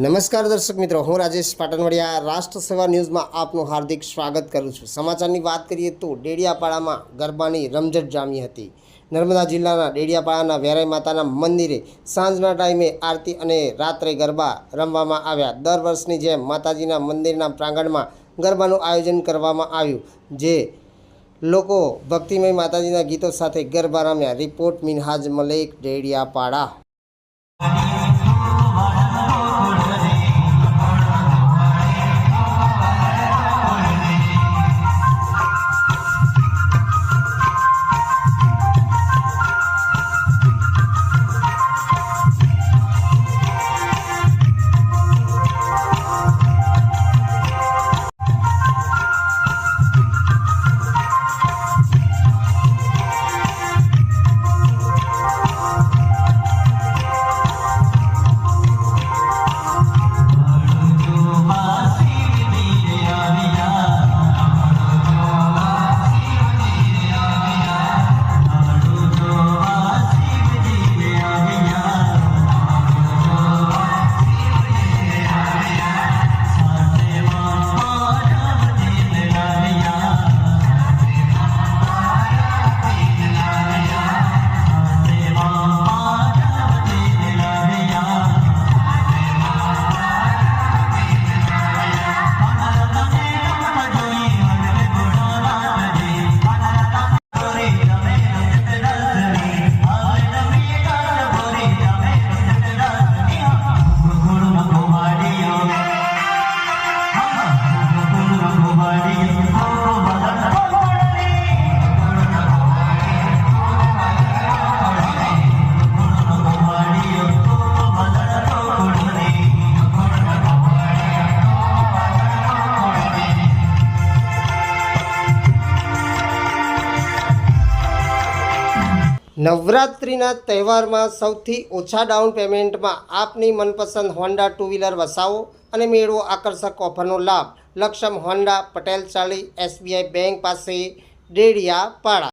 નમસ્કાર દર્શક મિત્રો, હું રાજેશ પાટણવડિયા. રાષ્ટ્ર સેવા ન્યૂઝમાં આપનું હાર્દિક સ્વાગત કરું છું. સમાચારની વાત કરીએ તો ડેડિયાપાડામાં ગરબાની રમઝટ જામી હતી. નર્મદા જિલ્લાના ડેડિયાપાડાના વેરાઈ માતાના મંદિરે સાંજના ટાઈમે આરતી અને રાત્રે ગરબા રમવામાં આવ્યા. દર વર્ષની જેમ માતાજીના મંદિરના પ્રાંગણમાં ગરબાનું આયોજન કરવામાં આવ્યું, જે લોકો ભક્તિમય માતાજીના ગીતો સાથે ગરબા રમ્યા. રિપોર્ટ મિનહાજ મલેક, ડેડિયાપાડા. નવરાત્રિના તહેવારમાં સૌથી ઓછા ડાઉન પેમેન્ટમાં આપની મનપસંદ હોન્ડા ટુ વ્હીલર વસાવો અને મેળવો આકર્ષક ઓફરનો લાભ. લક્ષમ હોન્ડા પટેલ ચાલી એસબીઆઈ બેંક પાસે ડેડિયા પાડા